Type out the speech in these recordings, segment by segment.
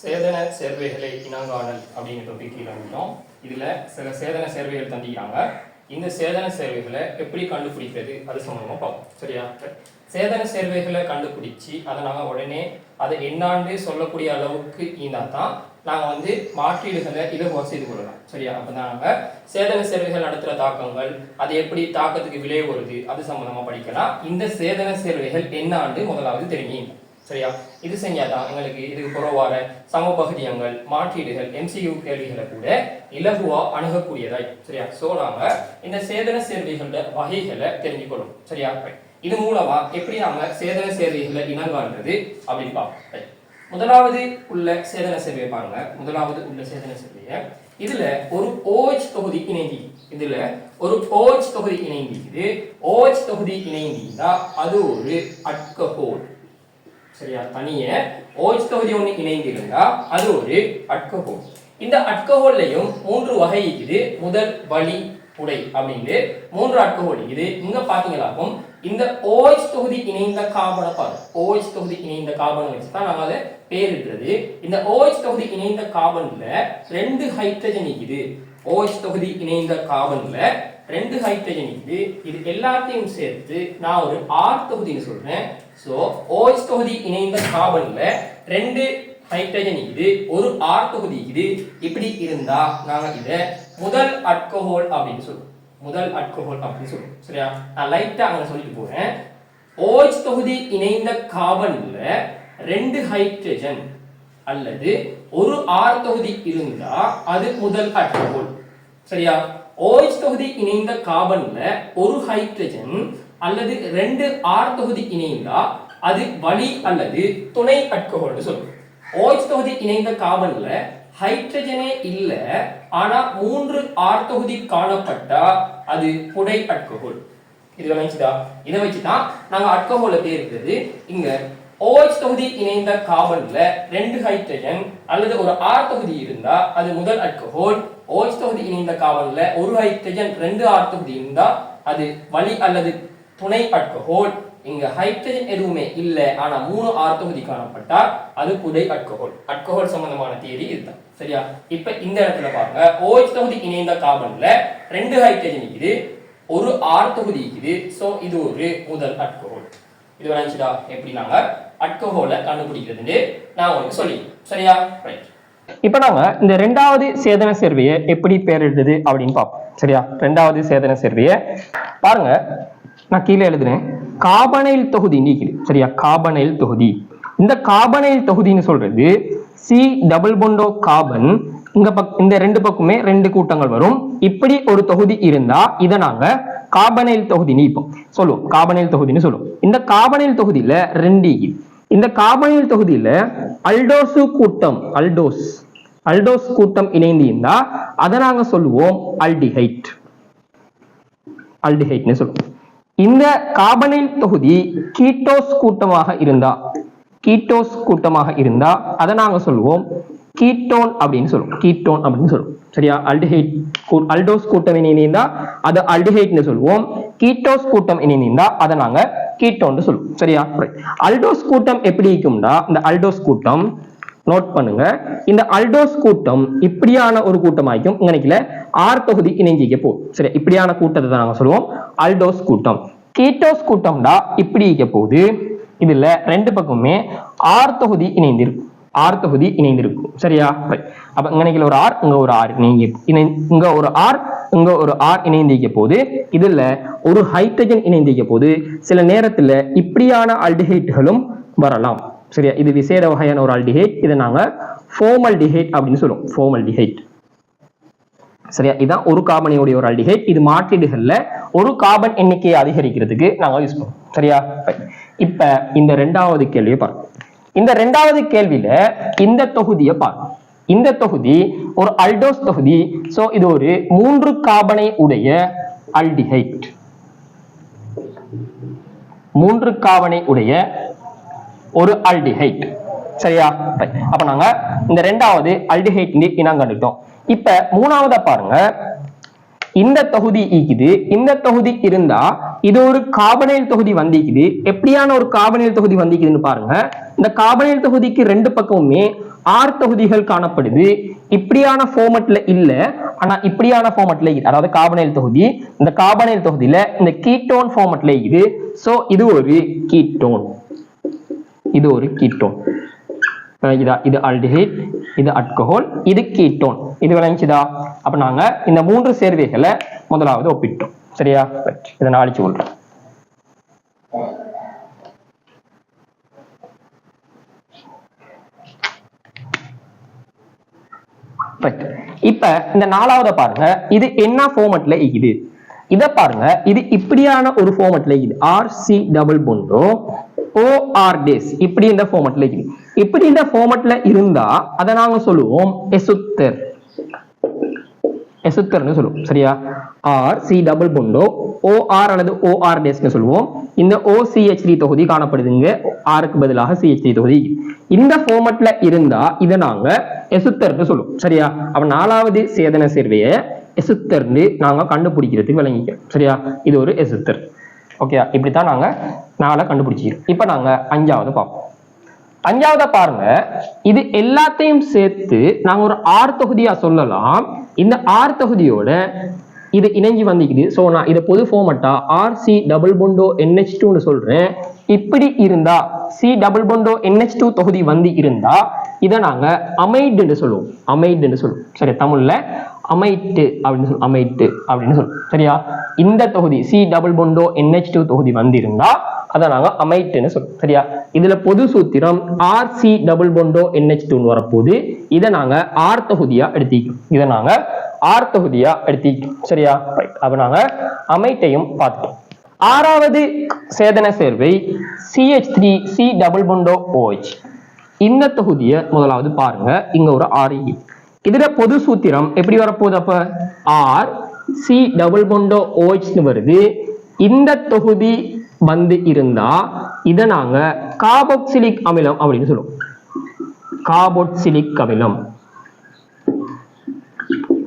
சேதன சேர்வைகளை இனங்காணல் அப்படிங்கிற டாபிக் கீழே வந்துட்டோம் இதில் சில சேதன சேர்வைகள் தந்திக்கிறாங்க இந்த சேதன சேர்வைகளை எப்படி கண்டுபிடிக்கிறது அது சம்மந்தமாக பார்ப்போம். சரியா? சேதன சேர்வைகளை கண்டுபிடிச்சி அதை நாங்கள் உடனே அதை என்னாண்டு சொல்லக்கூடிய அளவுக்கு இருந்தால் தான் நாங்கள் வந்து மாற்றீடுகளை இலகுவா செய்து கொள்ளலாம். சரியா? அப்பதான் நாங்கள் சேதன சேர்வைகள் நடத்துகிற தாக்கங்கள் அது எப்படி தாக்கத்துக்கு விளைவு வருது அது சம்மந்தமாக படிக்கலாம். இந்த சேதன சேர்வைகள் என்னாண்டு முதலாவது தெரியும் சரியா? இது செஞ்சாதான் எங்களுக்கு இதுக்கு புறவார சமபகுதியங்கள் மாற்றீடுகள் எம்சியூ கேள்விகளை கூட இலகுவா அணுகக்கூடியதாய். சரியா? சோ நாம இந்த சேதன சேர்வைகளோட வகைகளை தெரிஞ்சுக்கணும். சரியா? இது மூலமா எப்படி நாம சேதன சேர்வைகளை இனங்காண்றது அப்படின்னு பார்ப்போம். முதலாவது உள்ள சேதன சேர்வையை பாருங்க. முதலாவது உள்ள சேதன சேர்வையை. இதுல ஒரு ஓஜ் தொகுதி இணைந்தி. இதுல ஒரு ஓஜ் தொகுதி இணைஞ்சிக்குது ஓஜ் தொகுதி இணைந்திருந்தா அது ஒரு அட்கஹோல். சரியா? தனிய ஓஜ் தொகுதி ஒன்று இணைந்திருந்தா அது ஒரு அட்கஹோல் இந்த அட்கஹோல்லையும் மூன்று வகை இருக்குது. முதல் வழி உடை அப்படின்னு மூன்று அட்கஹோல் இது இங்க பாத்தீங்களாக்கும் இந்த ஓய்ஸ் தொகுதி இணைந்த காபன பாரு OH தொகுதி இணைந்த காபன் வச்சு தான் நாங்கள் அதை பேரிடுறது. இந்த ஓய்ஸ் தொகுதி இணைந்த காபன்ல ரெண்டு ஹைட்ரஜன் இருக்குது. OH தொகுதி இணைந்த காபன்ல ரெண்டு ஹைட்ரஜன் இருக்குது. இது எல்லாத்தையும் சேர்த்து நான் ஒரு ஆர் தொகுதின்னு சொல்றேன். சோ ஓஎஸ் தொகுதி இணைந்த கார்பன்ல ரெண்டு ஹைட்ரஜன் இது ஒரு ஆர் தொகுதி இது இப்படி இருந்தா நாங்க இத முதல் அட்கோஹோல் அப்படின்னு சொல்லுவோம். முதல் அட்கோஹோல் அப்படின்னு சொல்லுவோம். சரியா? நான் லைட்டா அங்க சொல்லிட்டு போறேன். ஓஎச் தொகுதி இணைந்த கார்பன்ல ரெண்டு ஹைட்ரஜன் அல்லது ஒரு ஆர் தொகுதி இருந்தா அது முதல் அட்கோஹோல் சரியா? ஓஎச் தொகுதி இணைந்த கார்பன்ல ஒரு ஹைட்ரஜன் அல்லது ரெண்டு ஆர் தொகுதி இணைந்தா அது வழி அல்லது துணை அட்கோகோல்னு சொல்லுவோம் ஓய்ஸ் தொகுதி இணைந்த கார்பன்ல ஹைட்ரஜனே இல்ல ஆனா மூன்று ஆர் தொகுதி காணப்பட்டா அது புடை அட்கோகோல் இது விளைஞ்சுதா இதை வச்சுதான் நாங்க அட்கோகோல பேருக்கிறது இங்க OH தொகுதி இணைந்த கார்பன்ல ரெண்டு ஹைட்ரஜன் அல்லது ஒரு ஆர் தொகுதி இருந்தா அது முதல் அல்கோஹால் OH தொகுதி இணைந்த கார்பன்ல ஒரு ஹைட்ரஜன் ரெண்டு ஆர் தொகுதி இருந்தா அது வழி அல்லது துணை அல்கோஹால் இங்க ஹைட்ரஜன் எதுவுமே இல்ல ஆனா மூணு ஆர் தொகுதி காணப்பட்டா அது புதை அல்கோஹால் அல்கோஹால் சம்பந்தமான தியரி இதுதான். சரியா? இப்ப இந்த இடத்துல பாருங்க. ஓஹெச் தொகுதி இணைந்த கார்பன்ல ரெண்டு ஹைட்ரஜன் இருக்குது ஒரு ஆர் தொகுதி இருக்குது. சோ இது ஒரு முதல் அல்கோஹால் இது வரைஞ்சுடா எப்படி நாங்க அல்கோஹாலை கண்டுபிடிக்கிறதுன்னு நான் உங்களுக்கு சொல்லி சரியா? ரைட் இப்போ நாம இந்த ரெண்டாவது சேதன சேர்வையை எப்படி பேரிடுறது அப்படின்னு பார்ப்போம். சரியா? ரெண்டாவது சேதன சேர்வையை பாருங்க. நான் கீழே எழுதுறேன். காபனைல் தொகுதி நீக்குது சரியா? காபனைல் தொகுதி. இந்த காபனைல் தொகுதின்னு சொல்றது சி டபுள் பொண்டோ காபன் இங்க பக் இந்த ரெண்டு பக்கமே ரெண்டு கூட்டங்கள் வரும். இப்படி ஒரு தொகுதி இருந்தா இதை நாங்க காபனைல் தொகுதி நீப்போம் சொல்லுவோம். காபனைல் தொகுதின்னு சொல்லுவோம். இந்த காபனைல் தொகுதியில ரெண்டு e. இந்த காபனைல் தொகுதியில அல்டோசு கூட்டம் அல்டோஸ் அல்டோஸ் கூட்டம் இணைந்து இருந்தா அதை நாங்க சொல்லுவோம் அல்டிஹைட். அல்டிஹைட்னு சொல்லுவோம். இந்த காபனைல் தொகுதி கீட்டோஸ் கூட்டமாக இருந்தா கீட்டோஸ் கூட்டமாக இருந்தா அதை நாங்க சொல்லுவோம் கீட்டோன் அப்படின்னு சொல்லுவோம். கீட்டோன் அப்படின்னு சொல்லுவோம். சரியா? அல்டிஹைட் அல்டோஸ் கூட்டம் இணைந்தா அது அல்டிஹைட்னு சொல்லுவோம். கீட்டோஸ் கூட்டம் இணைந்தா அதை நாங்க கீட்டோன்னு சொல்லுவோம். சரியா? அல்டோஸ் கூட்டம் எப்படி இருக்கும்னா இந்த அல்டோஸ் கூட்டம் நோட் பண்ணுங்க. இந்த அல்டோஸ் கூட்டம் இப்படியான ஒரு கூட்டமாய்க்கும் இங்கனைக்குல ஆர் தொகுதி இணைஞ்சிக்க போ. சரி இப்படியான கூட்டத்தை தான் நாங்க சொல்லுவோம். அல்டோஸ் கூட்டம். கீட்டோஸ் கூட்டம்டா இப்படி இருக்க போகுது. இதுல ரெண்டு பக்கமுமே ஆர் தொகுதி இணைந்திருக்கும் ஆர் தொகுதி இணைந்திருக்கும். சரியா? அப்ப இங்கனைக்குல ஒரு ஆர் இங்க ஒரு ஆர் இணைங்க இணை இங்க ஒரு ஆர் இங்க ஒரு ஆர் இணைந்திருக்க போது இதுல ஒரு ஹைட்ரஜன் இணைந்திருக்க போது சில நேரத்துல இப்படியான அல்டிஹைட்களும் வரலாம். சரியா? இது விசேட வகையான ஒரு ஆல்டிஹைட் இதை நாங்க ஃபோமல்டிஹைட் அப்படின்னு சொல்லுவோம். ஃபோமல்டிஹைட் சரியா? இதான் ஒரு கார்பனியோடைய ஒரு அல்டிஹைட் இது மாற்றீடுகள்ல ஒரு கார்பன் எண்ணிக்கையை அதிகரிக்கிறதுக்கு நாங்க யூஸ் பண்ணுவோம். சரியா? இப்ப இந்த ரெண்டாவது கேள்வியை பாருங்க. இந்த ரெண்டாவது கேள்வியில இந்த தொகுதியை பாருங்க. இந்த தொகுதி ஒரு அல்டோஸ் தொகுதி. சோ இது ஒரு மூன்று கார்பனை உடைய அல்டிஹைட் மூன்று கார்பனை உடைய ஒரு அல்டிஹைட் சரியா? அப்ப நாங்க இந்த ரெண்டாவது அல்டிஹைட் இனம் கண்டுட்டோம். இப்ப மூணாவதா பாருங்க. இந்த தொகுதி ஈக்குது. இந்த தொகுதி இருந்தா இது ஒரு காபனைல் தொகுதி வந்திக்குது. எப்படியான ஒரு காபனைல் தொகுதி வந்திக்குதுன்னு பாருங்க. இந்த காபனைல் தொகுதிக்கு ரெண்டு பக்கமுமே ஆர் தொகுதிகள் காணப்படுது. இப்படியான ஃபார்மட்ல இல்ல. ஆனா இப்படியான ஃபார்மட்ல இருக்குது. அதாவது காபனைல் தொகுதி. இந்த காபனைல் தொகுதியில இந்த கீட்டோன் ஃபார்மட்ல இருக்குது. சோ இது ஒரு கீட்டோன் இது ஒரு கீட்டோன் இதா இது ஆல்டிஹைட் இது அல்கஹால் இது கீட்டோன் இது விளங்கிச்சுதா அப்ப நாங்க இந்த மூன்று சேர்வைகளை முதலாவது ஒப்பிட்டோம். சரியா? இதை நான் அழிச்சு கொள்றேன். இப்ப இந்த நாலாவது பாருங்க. இது என்ன ஃபார்மெட்ல இருக்குது இதை பாருங்க. இது இப்படியான ஒரு ஃபார்மட்ல இருக்குது. R C double bond O O R days இப்படி இந்த ஃபார்மட்ல இருக்குது. இப்படி இந்த ஃபார்மட்ல இருந்தா அதை நாங்க சொல்லுவோம் எசுத்தர். எசுத்தர்னு சொல்லுவோம். சரியா? R C double bond O O R அல்லது ஓஆர் டேஸ்னு சொல்லுவோம். இந்த ஓசிஹெச்டி தொகுதி காணப்படுதுங்க. ஆருக்கு பதிலாக சிஹெச்டி தொகுதி. இந்த ஃபார்மட்ல இருந்தா இதை நாங்க எசுத்தர்னு சொல்லுவோம். சரியா? அப்ப நாலாவது சேதன சேர்வையை எசுத்தர்னு நாங்க கண்டுபிடிக்கிறதுக்கு விளங்கிக்கிறோம் சரியா? இது ஒரு எசுத்தர். ஓகே இப்படித்தான் நாங்க நாளை கண்டுபிடிச்சிக்கிறோம். இப்ப நாங்க அஞ்சாவது பார்ப்போம். அஞ்சாவத பாருங்க. இது எல்லாத்தையும் சேர்த்து நாங்க ஒரு ஆர் தொகுதியா சொல்லலாம். இந்த ஆர் தொகுதியோட இது இணைஞ்சு வந்திக்குது. சோ நான் இதை பொது ஃபோமட்டா R C double bond O N H டூன்னு சொல்றேன். இப்படி இருந்தா C double bond O N H two தொகுதி வந்து இருந்தா இதை நாங்க அமைடுன்னு சொல்லுவோம். அமைடுன்னு சொல்லுவோம். சரி தமிழ்ல அமைட்டு அப்படின்னு சொல்லுவோம் அமைட்டு அப்படின்னு சொல்லுவோம் சரியா? இந்த தொகுதி C double bond O N H two தொகுதி வந்திருந்தா அதை நாங்க அமைட்டுன்னு சொல்லுவோம் சரியா? இதுல பொது சூத்திரம் R C double bond O N H டூன்னு வரப்போகுது. இதை நாங்க ஆர் தொகுதியா எடுத்திக்கிறோம் இதை நாங்க ஆர் தொகுதியா எடுத்திக்கிறோம் சரியா? அப்ப நாங்க அமைட்டையும் பார்த்துட்டோம் ஆறாவது சேதன Servai C H three C double bond O O H இந்த தொகுதியை முதலாவது பாருங்க. இங்க ஒரு ஆர் இதுல பொது சூத்திரம் எப்படி வரப்போகுது அப்ப? R C double bond O ஓஹெச்னு வருது. இந்த தொகுதி வந்து இருந்தா இதை நாங்க காபோக்சிலிக் அமிலம் அப்படின்னு சொல்லுவோம். காபோக்சிலிக் அமிலம்.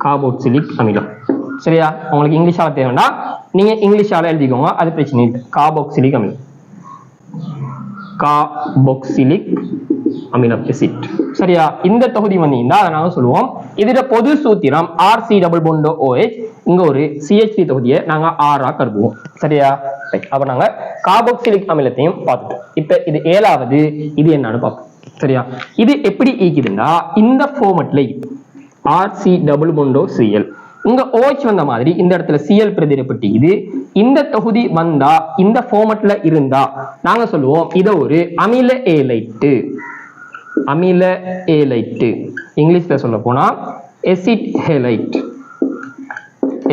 காபோக்சிலிக் அமிலம். சரியா? உங்களுக்கு இங்கிலீஷால தேவைன்னா நீங்க இங்கிலீஷால எழுதிக்கோங்க. அது பிரச்சனை இல்லை. காபோக்சிலிக் அமிலம். காபோக்சிலிக் அமிலம் எசிட் சரியா? இந்த தொகுதி வந்தீங்கன்னா அதை நாங்க சொல்லுவோம். இதோட பொது சூத்திரம் R C double bond O O H இங்க ஒரு சிஹெச்டி தொகுதியை நாங்க ஆறா கருதுவோம். சரியா? அப்ப நாங்க கார்போக்சிலிக் அமிலத்தையும் பார்த்துட்டோம் இப்ப இது ஏழாவது இது என்னன்னு பார்ப்போம். சரியா? இது எப்படி ஈக்குதுன்னா இந்த ஃபார்மட்ல R C double bond O C L இங்க ஓஹெச் வந்த மாதிரி இந்த இடத்துல சிஎல் இது இந்த தொகுதி வந்தா இந்த ஃபார்மட்ல இருந்தா நாங்க சொல்லுவோம் இதை ஒரு அமில ஏலைட்டு அமில ஏலைட்டு இங்கிலீஷ்ல சொல்ல போனா எசிட் ஹெலைட்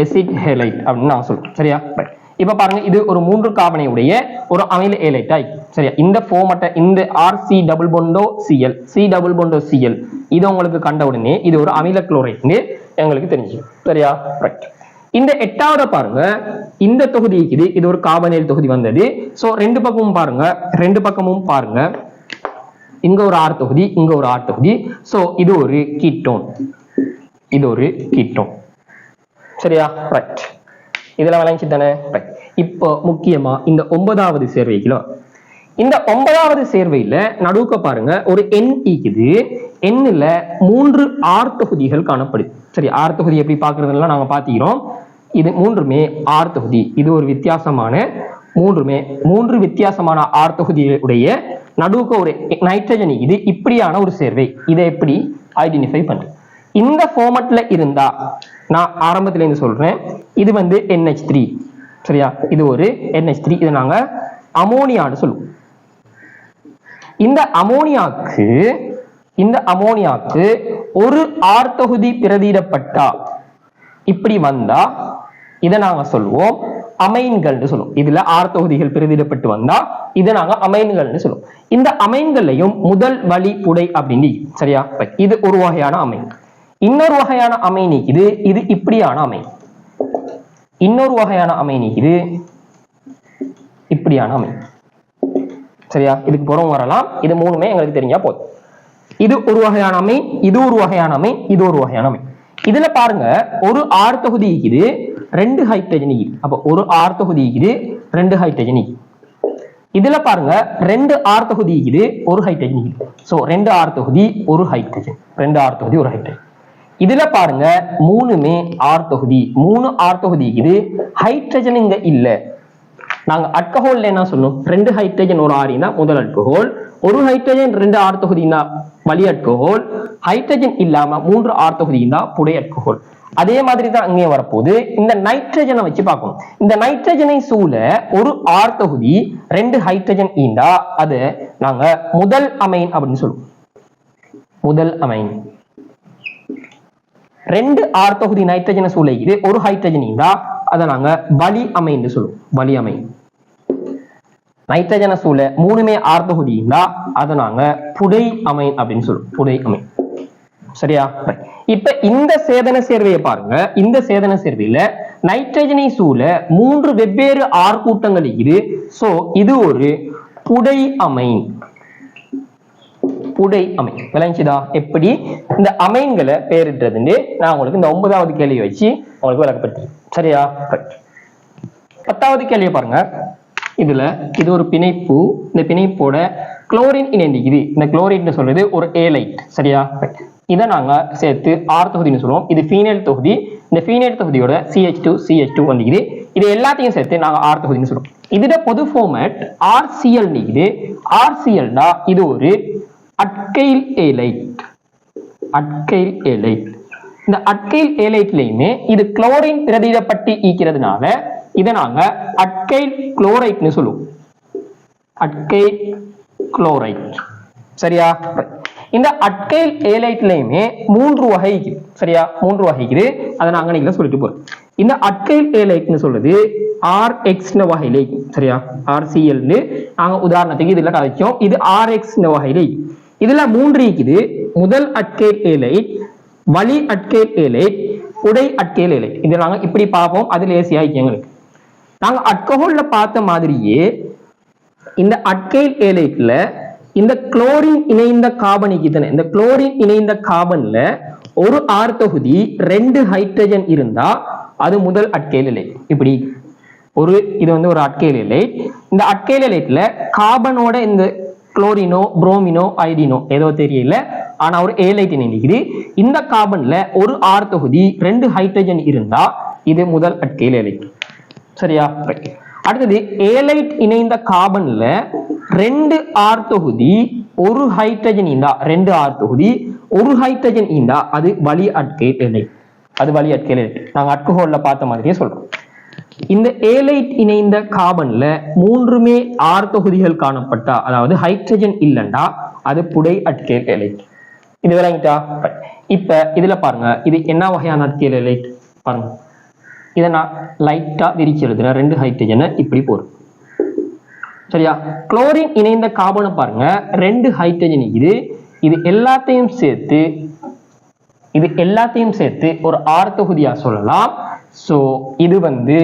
எசிட் ஹெலைட் அப்படின்னு நான் சொல்றேன். சரியா? Right. இப்ப பாருங்க இது ஒரு மூன்று காபனையுடைய ஒரு அமில ஏலைட் ஆயி சரியா? இந்த ஃபோமட்ட இந்த R C double bond O C L C double bond O C L இது உங்களுக்கு கண்ட உடனே இது ஒரு அமில குளோரைட்னு எங்களுக்கு தெரிஞ்சிடும். சரியா? ரைட் இந்த எட்டாவது பாருங்க இந்த தொகுதி இது இது ஒரு கார்பனைல் தொகுதி வந்தது. சோ ரெண்டு பக்கமும் பாருங்க ரெண்டு பக்கமும் பாருங்க. இங்க ஒரு ஆர் தொகுதி இங்க ஒரு ஆர் தொகுதி. சோ இது ஒரு கீட்டோன் இது ஒரு கீட்டோன் சரியா? ரைட் இதெல்லாம் விளங்கிச்சு தானே ரைட் இப்போ முக்கியமா இந்த ஒன்பதாவது சேர்வைகளோ இந்த ஒன்பதாவது சேர்வையில நடுவுக்க பாருங்க ஒரு எண் ஈக்குது எண்ணுல மூன்று ஆர் தொகுதிகள் காணப்படுது. சரி ஆர் தொகுதி எப்படி பாக்குறதுலாம் நாங்க பாத்திக்கிறோம் இது மூன்றுமே ஆர் தொகுதி. இது ஒரு வித்தியாசமான மூன்றுமே மூன்று வித்தியாசமான ஆர் தொகுதியுடைய நடுவுக்கு ஒரு நைட்ரஜன் இது இப்படியான ஒரு சேர்வை. இதை எப்படி ஐடென்டிஃபை பண்றது? இந்த ஃபார்மட்ல இருந்தா நான் ஆரம்பத்துல இருந்து சொல்றேன் இது வந்து என்ஹெச் த்ரீ சரியா? இது ஒரு என்ஹெச் த்ரீ இதை நாங்க அமோனியான்னு சொல்லுவோம். இந்த அமோனியாக்கு இந்த அமோனியாக்கு ஒரு ஆர் தொகுதி பிரதியிடப்பட்டா இப்படி வந்தா இதை நாங்க சொல்லுவோம் அமைன்கள்னு சொல்லுவோம் இதுல ஆர் தொகுதிகள் பிரிதிடப்பட்டு வந்தா இதை நாங்க அமைன்கள்னு சொல்லுவோம் இந்த அமைன்களையும் முதல் வழி புடை அப்படின்னு சரியா? இது ஒரு வகையான அமைன். இன்னொரு வகையான அமைன் இது இது இப்படியான அமைன். இன்னொரு வகையான அமைன் இது இப்படியான அமைன். சரியா? இதுக்கு புறம் வரலாம். இது மூணுமே எங்களுக்கு தெரிஞ்சா போதும். இது ஒரு வகையான அமை இது ஒரு வகையான அமை இது ஒரு வகையான அமை இதுல பாருங்க ஒரு ஆறு தொகுதி இருக்குது ரெண்டு ஹைட்ரஜன் அப்போ e. அப்ப ஒரு ஆர் தொகுதி இருக்குது ரெண்டு ஹைட்ரஜன் e. இதுல பாருங்க ரெண்டு ஆர் தொகுதி இருக்குது ஒரு ஹைட்ரஜன் இது சோ ரெண்டு ஆர் தொகுதி ஒரு ஹைட்ரஜன் ரெண்டு ஆர் தொகுதி ஒரு ஹைட்ரஜன் இதுல பாருங்க மூணுமே ஆர் தொகுதி. மூணு ஆர் தொகுதி இருக்குது ஹைட்ரஜன் இங்க இல்ல. நாங்க அல்கஹால்ல என்ன சொன்னோம்? ரெண்டு ஹைட்ரஜன் ஒரு ஆரினா முதல் அல்கஹால் ஒரு ஹைட்ரஜன் ரெண்டு ஆர் தொகுதினா வலி அல்கஹால் ஹைட்ரஜன் இல்லாம மூன்று ஆர் தொகுதினா புடை அல்கஹால் அதே மாதிரி தான் அங்கே வரப்போகுது. இந்த நைட்ரஜனை வச்சு பார்க்கணும். இந்த நைட்ரஜனை சூழ ஒரு ஆர் தொகுதி ரெண்டு ஹைட்ரஜன் ஈண்டா. அது நாங்க முதல் அமைன் அப்படின்னு சொல்லுவோம். முதல் அமைன் ரெண்டு ஆர் தொகுதி நைட்ரஜனை இது ஒரு ஹைட்ரஜன் ஈண்டா. அதை நாங்க வலி அமைன்னு சொல்லுவோம். வலி அமைன் நைட்ரஜனை சூழ மூணுமே ஆர் தொகுதி இருந்தா அதை நாங்க புடை அமைன் அப்படின்னு சொல்லுவோம். புடை அமைன் சரியா? இப்ப இந்த சேதன சேர்வையை பாருங்க. இந்த சேதன சேர்வையில நைட்ரஜனை சூழ மூன்று வெவ்வேறு ஆர் கூட்டங்கள் இது சோ இது ஒரு புடை அமைன் புடை அமைன் விளைஞ்சுதா எப்படி? இந்த அமைன்களை பேரிடுறதுன்னு நான் உங்களுக்கு இந்த ஒன்பதாவது கேள்வியை வச்சு உங்களுக்கு விளக்கப்படுத்துறேன். சரியா? பத்தாவது கேள்வியை பாருங்க. இதுல இது ஒரு பிணைப்பு. இந்த பிணைப்போட குளோரின் இணைந்திக்குது இந்த குளோரின் சொல்றது ஒரு ஏலைட் சரியா? இதை நாங்கள் சேர்த்து ஆர் தொகுதின்னு சொல்லுவோம். இது ஃபீனைல் தொகுதி. இந்த ஃபீனைல் தொகுதியோட சிஹெச் டூ சிஹெச் டூ வந்துக்குது. இது எல்லாத்தையும் சேர்த்து நாங்கள் ஆர் தொகுதின்னு சொல்லுவோம். இதோட பொது ஃபார்மேட் ஆர்சிஎல் நிக்குது ஆர்சிஎல்னா இது ஒரு அட்கைல் ஏலைட் அட்கைல் ஏலைட் இந்த அட்கைல் ஏலைட்லையுமே இது குளோரின் பிரதியிடப்பட்டு ஈக்கிறதுனால இதை நாங்க அட்கைல் குளோரைட்னு சொல்லுவோம். அட்கைல் குளோரைட் சரியா? ரைட் இந்த அட்கைல் ஏலைட்லயுமே மூன்று வகை சரியா? மூன்று வகைக்குது. அதை நான் நீங்க சொல்லிட்டு போறேன். இந்த அட்கைல் ஏலைட்னு சொல்றது ஆர் எக்ஸ் வகையில சரியா? ஆர்சிஎல்னு நாங்க உதாரணத்துக்கு இதுல கதைச்சோம். இது ஆர் எக்ஸ் வகையில. இதுல மூன்று இருக்குது. முதல் அட்கைல் ஏலைட் வலி அட்கைல் ஏலைட் உடை அட்கேல் ஏலைட் இதை நாங்க இப்படி பார்ப்போம். அது லேசியா எங்களுக்கு. நாங்க அல்கஹால்ல பார்த்த மாதிரியே இந்த அட்கைல் ஏலைட்ல இந்த குளோரின் இணைந்த காபனிக்கு தானே. இந்த குளோரின் இணைந்த காபன்ல ஒரு ஆர் தொகுதி ரெண்டு ஹைட்ரஜன் இருந்தா அது முதல் அட்கைல் இலை இப்படி ஒரு இது வந்து ஒரு அட்கைல் இலை இந்த அட்கைல் இலைட்ல கார்பனோட இந்த குளோரினோ புரோமினோ ஐடினோ ஏதோ தெரியல. ஆனா ஒரு ஏலைட் நினைக்குது இந்த கார்பன்ல ஒரு ஆர் தொகுதி ரெண்டு ஹைட்ரஜன் இருந்தா இது முதல் அட்கைல் இலை சரியா? ரைட் அடுத்தது ஏலைட் இணைந்த கார்பன்ல ரெண்டு ஆர் தொகுதி ஒரு ஹைட்ரஜன் ஈந்தா ரெண்டு ஆர் தொகுதி ஒரு ஹைட்ரஜன் ஈந்தா அது வலி அட்கை ஏலைட் அது வலி அட்கை ஏலைட் நாங்க அல்கஹால்ல பார்த்த மாதிரியே சொல்றோம். இந்த ஏலைட் இணைந்த கார்பன்ல மூன்றுமே ஆர் தொகுதிகள் காணப்பட்டா அதாவது ஹைட்ரஜன் இல்லைண்டா அது புடை அட்கேல் ஏலைட் இது விளங்கிட்டா இப்ப இதுல பாருங்க. இது என்ன வகையான அட்கேல் ஏலைட் பாருங்க. இதை நான் லைட்டா விரிச்சு எழுதுறேன் ரெண்டு ஹைட்ரஜனை இப்படி போடும் சரியா? குளோரின் இணைந்த கார்பனை பாருங்க. ரெண்டு ஹைட்ரஜன் இது. இது எல்லாத்தையும் சேர்த்து இது எல்லாத்தையும் சேர்த்து ஒரு ஆர் தொகுதியா சொல்லலாம். ஸோ இது வந்து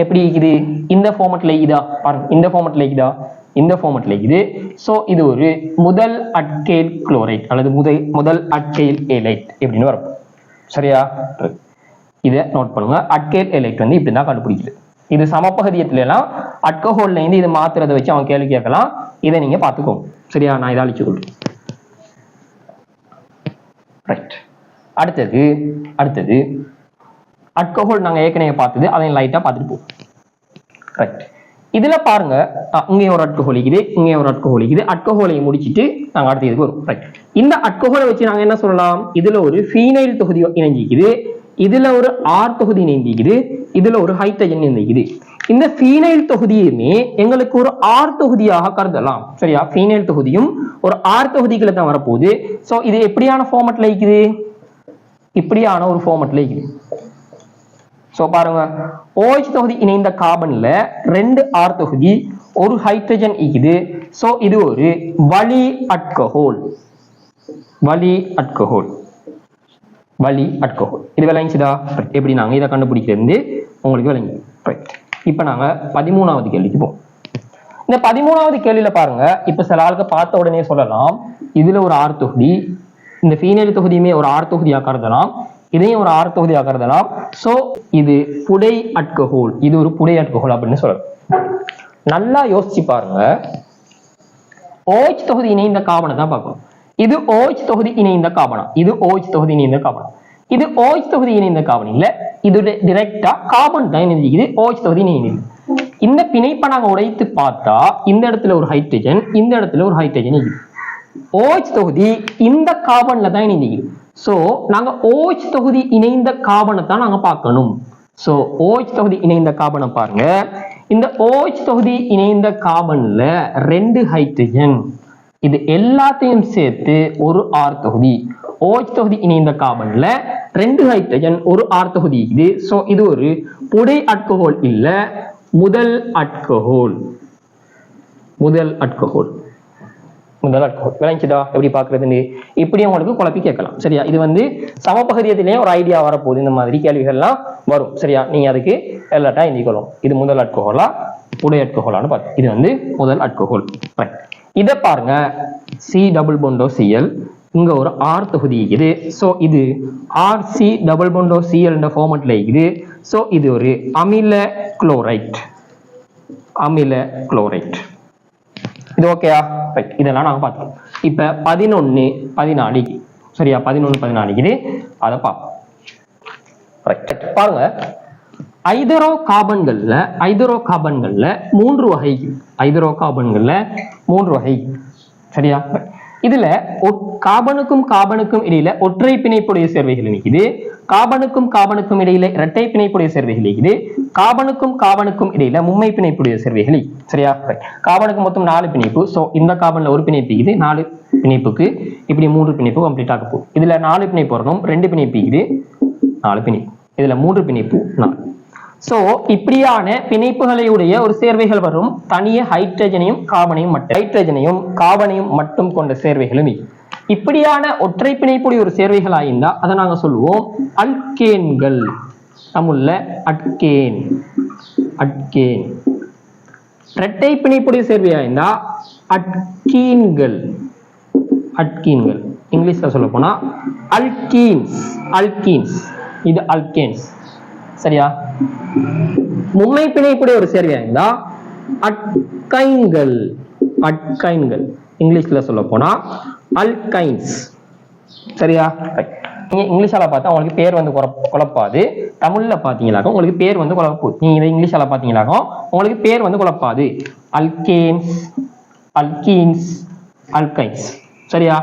எப்படி இருக்குது? இந்த ஃபார்மட்ல இருக்குதா? பாருங்க. இந்த ஃபார்மட்ல இருக்குதா? இந்த ஃபார்மட்ல இருக்குது. ஸோ இது ஒரு முதல் அட்கேல் குளோரைட் அல்லது முதல் முதல் அட்கேல் ஏலைட் எப்படின்னு வரும். சரியா? இதை நோட் பண்ணுங்க. அட்கேல் எலைட் வந்து இப்படி தான் கண்டுபிடிக்குது. இது சமப்பகுதியத்துலலாம் எல்லாம் அட்கஹோல்ல இருந்து இது மாத்துறதை வச்சு அவன் கேள்வி கேட்கலாம். இதை நீங்க பார்த்துக்கோங்க. சரியா? நான் இதை அழிச்சு கொள்றேன். ரைட் அடுத்தது அடுத்தது அட்கஹோல் நாங்க ஏற்கனவே பார்த்தது அதையும் லைட்டா பார்த்துட்டு போவோம். ரைட் இதுல பாருங்க அஹ், இங்கேயும் ஒரு அட்கஹோல் இருக்குது இங்கேயும் ஒரு அட்கஹோல் இருக்குது. அட்கஹோலையும் முடிச்சிட்டு நாங்க அடுத்த இதுக்கு வரும் ரைட் இந்த அட்கஹோலை வச்சு நாங்க என்ன சொல்லலாம்? இதுல ஒரு ஃபீனைல் தொகுதி இணைஞ்சிக்குது. இதுல ஒரு ஆர் தொகுதி இணைந்திக்குது இதுல ஒரு ஹைட்ரஜன் நீந்திக்குது. இந்த ஃபீனைல் தொகுதியுமே எங்களுக்கு ஒரு ஆர் தொகுதியாக கருதலாம். சரியா? ஃபீனைல் தொகுதியும் ஒரு ஆர் தொகுதிகளை தான் வரப்போகுது. சோ இது எப்படியான ஃபார்மட்ல இருக்குது இப்படியான ஒரு ஃபார்மட்ல இருக்குது சோ பாருங்க. ஓஹெச் தொகுதி இணைந்த கார்பன்ல ரெண்டு ஆர் தொகுதி ஒரு ஹைட்ரஜன் இருக்குது சோ இது ஒரு வலி அட்கஹோல் வலி அட்கஹோல் வலி அட்கஹோல் இது விளங்கிச்சுதா எப்படி நாங்க இதை கண்டுபிடிக்கிறது உங்களுக்கு விளங்கி. ரைட் இப்போ நாங்க பதிமூணாவது கேள்விக்கு போவோம். இந்த பதிமூணாவது கேள்வியில பாருங்க. இப்ப சில ஆளுக்கு பார்த்த உடனே சொல்லலாம். இதுல ஒரு ஆறு தொகுதி இந்த ஃபீனைல் தொகுதியுமே ஒரு ஆறு தொகுதியாக கருதலாம். இதையும் ஒரு ஆறு தொகுதியாக கருதலாம். சோ இது புடை அட்கஹோல் இது ஒரு புடை அட்கஹோல் அப்படின்னு சொல்லலாம். நல்லா யோசிச்சு பாருங்க. OH தொகுதி இணைந்த காவனை தான் பார்க்கணும். இது ஓஜ் தொகுதி இணைந்த காபனம் இது ஓஜ் தொகுதி இணைந்த காபனம் இது ஓஜ் தொகுதி இணைந்த காபனம் இல்ல. இது டிரெக்டா கார்பன் தான் இது ஓஜ் தொகுதி இணைந்தது இந்த பிணைப்பை நாங்க உடைத்து பார்த்தா இந்த இடத்துல ஒரு ஹைட்ரஜன் இந்த இடத்துல ஒரு ஹைட்ரஜன் இருக்குது OH தொகுதி இந்த கார்பன்ல தான் இணைஞ்சிக்குது சோ நாங்க OH தொகுதி இணைந்த கார்பனை தான் நாங்க பார்க்கணும். சோ OH தொகுதி இணைந்த கார்பனை பாருங்க. இந்த OH தொகுதி இணைந்த கார்பன்ல ரெண்டு ஹைட்ரஜன் இது எல்லாத்தையும் சேர்த்து ஒரு ஆர் தொகுதி. OH தொகுதி இணைந்த கார்பன்ல ரெண்டு ஹைட்ரஜன் ஒரு ஆர் தொகுதி இது. ஸோ இது ஒரு புடை அட்கோஹோல் இல்ல முதல் அட்கோஹோல் முதல் அட்கோஹோல் முதல் அட்கோல் விளங்கிச்சுதா? எப்படி பாக்குறதுன்னு இப்படி உங்களுக்கு குழப்பி கேட்கலாம். சரியா? இது வந்து சமபகுதியத்திலேயே ஒரு ஐடியா வரப்போகுது. இந்த மாதிரி கேள்விகள்லாம் வரும். சரியா? நீங்க அதுக்கு எல்லாட்டா எழுதிக்கொள்ளும் இது முதல் அட்கோஹோலா புடை அட்கோகோலான்னு பார்த்து. இது வந்து முதல் அட்கோஹோல் ரைட் இதை பாருங்க. சி டபுள் பொண்டோ சிஎல் இங்க ஒரு ஆர் தொகுதி இருக்குது. ஸோ இது R C double bond O சிஎல்ன்ற ஃபார்மெட்ல இருக்குது. ஸோ இது ஒரு அமில குளோரைட் அமில குளோரைட் இது ஓகேயா ரைட் இதெல்லாம் நாங்கள் பார்த்தோம் இப்போ பதினொன்று பதினாலு. சரியா? பதினொன்று பதினாலுக்கு இது அதை பார்ப்போம். ரைட் பாருங்க. ஐதரோ கார்பன்கள்ல ஐதரோ கார்பன்கள்ல மூன்று வகை ஐதரோ கார்பன்கள்ல மூன்று வகை. சரியா? இதுல காபனுக்கும் காபனுக்கும் இடையில ஒற்றை பிணைப்புடைய சேர்வைகள் நிக்குது. காபனுக்கும் காபனுக்கும் இடையில இரட்டை பிணைப்புடைய சேர்வைகள் இருக்குது காபனுக்கும் காபனுக்கும் இடையில மும்மை பிணைப்புடைய சேர்வைகள் சரியா? காபனுக்கு மொத்தம் நாலு பிணைப்பு. சோ இந்த காபன்ல ஒரு பிணைப்பு இது நாலு பிணைப்புக்கு இப்படி மூன்று பிணைப்பு கம்ப்ளீட் ஆக போகுது. இதுல நாலு பிணைப்பு வரணும். ரெண்டு பிணைப்பு இது நாலு பிணைப்பு. இதுல மூன்று பிணைப்பு நாலு. ஸோ இப்படியான பிணைப்புகளையுடைய ஒரு சேர்வைகள் வரும். தனிய ஹைட்ரஜனையும் கார்பனையும் மட்டும் ஹைட்ரஜனையும் கார்பனையும் மட்டும் கொண்ட சேர்வைகளும் இப்படியான ஒற்றை பிணைப்புடைய ஒரு சேர்வைகள் ஆயிருந்தா அதை நாங்கள் சொல்லுவோம் அல்கேன்கள் தமிழ்ல அட்கேன் அட்கேன் இரட்டை பிணைப்புடைய சேர்வையா இருந்தா அட்கீன்கள் அட்கீன்கள் இங்கிலீஷ்ல சொல்ல போனா அல்கீன்ஸ் அல்கீன்ஸ் இது அல்கேன்ஸ் சரியா? மும்மை பிணைப்புடைய ஒரு சேர்வையா இருந்தா அட்கைன்கள் அட்கைன்கள். இங்கிலீஷ்ல சொல்ல போனா அல்கைன்ஸ். சரியா? இங்கிலீஷால பார்த்தா உங்களுக்கு பேர் வந்து குழப்பாது. தமிழ்ல பாத்தீங்களாக்கும் உங்களுக்கு பேர் வந்து குழப்பம் நீங்க இதை இங்கிலீஷால பாத்தீங்களாக்கும் உங்களுக்கு பேர் வந்து குழப்பாது. Alkanes alkenes alkynes. சரியா?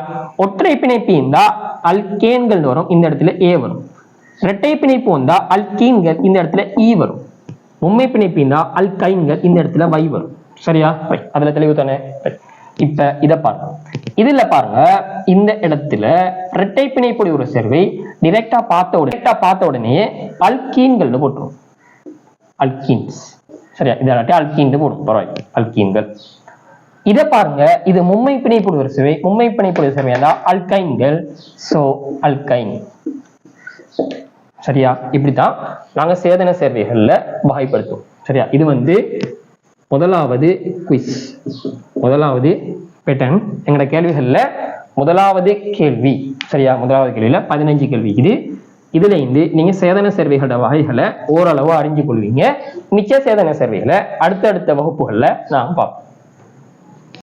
ஒற்றை பிணைப்பு இருந்தா அல்கேன்கள் வரும். இந்த இடத்துல ஏ வரும். இரட்டை பிணைப்பு வந்தா அல்கீன்கள் இந்த இடத்துல ஈ வரும். மும்மை பிணைப்பு இருந்தா அல்கைன்கள் இந்த இடத்துல வை வரும். சரியா? அதுல தெளிவு தானே? இப்ப இதை பாருங்க. இதுல பாருங்க இந்த இடத்துல இரட்டை பிணைப்புடைய ஒரு சேர்வை டிரெக்டா பார்த்த உடனே பார்த்த உடனே அல்கீன்கள்னு போட்டுரும். அல்கீன்ஸ். சரியா? இதாட்டி அல்கீன் போடும். பரவாயில்லை அல்கீன்கள். இதை பாருங்க இது மும்மை பிணைப்புடைய ஒரு சேவை மும்மை பிணைப்புடைய சேர்வை அல்கைன்கள். சோ அல்கைன் சரியா? இப்படித்தான் நாங்க சேதன சேர்வைகள்ல வகைப்படுத்துவோம். சரியா? இது வந்து முதலாவது குவிஸ் முதலாவது பேட்டன் எங்களோட கேள்விகள்ல முதலாவது கேள்வி. சரியா? முதலாவது கேள்வியில பதினஞ்சு கேள்வி. இது இதுல இருந்து நீங்க சேதன சேர்வைகளோட வகைகளை ஓரளவு அறிஞ்சு கொள்வீங்க. மிச்ச சேதன சேர்வைகளை அடுத்தடுத்த வகுப்புகள்ல நாங்க பார்ப்போம்.